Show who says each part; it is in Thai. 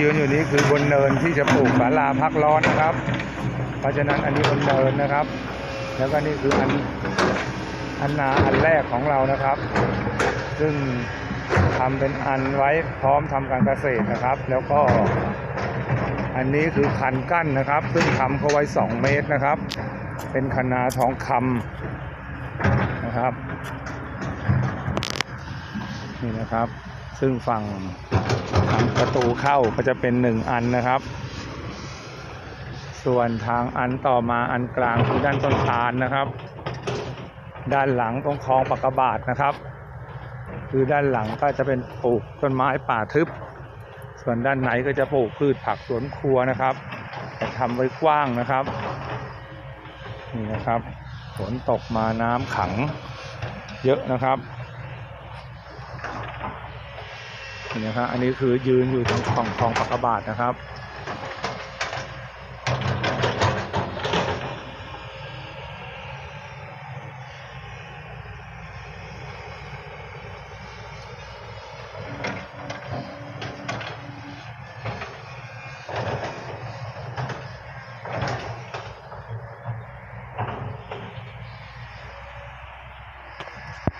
Speaker 1: ยืนอยู่นี้คือบนเนินที่จะปลูกศาลาพักร้อนนะครับ เพราะฉะนั้นอันนี้บนเนินนะครับ แล้วก็นี่คืออันอันนาอันแรกของเรานะครับ ซึ่งทำเป็นอันไว้พร้อมทำการเกษตรนะครับ แล้วก็อันนี้คือคันกั้นนะครับ ซึ่งทำเขาไว้ 2 เมตรนะครับ เป็นคนาทองคำนะครับ นี่นะครับ ซึ่งฝั่ง ตูเข้าก็จะเป็นหนึ่งอันนะครับ ส่วนทางอันต่อมาอันกลางคือด้านต้นตาลนะครับ ด้านหลังตรงคลองปากกาบาทนะครับ คือด้านหลังก็จะเป็นปลูกต้นไม้ป่าทึบ ส่วนด้านในก็จะปลูกพืชผักสวนครัวนะครับจะทำไว้กว้างนะครับนี่นะครับฝนตกมาน้ำขังเยอะนะครับ นี่นะครับ อันนี้คือยืนอยู่ตรงฝั่งคลองปากกาบาทนะครับ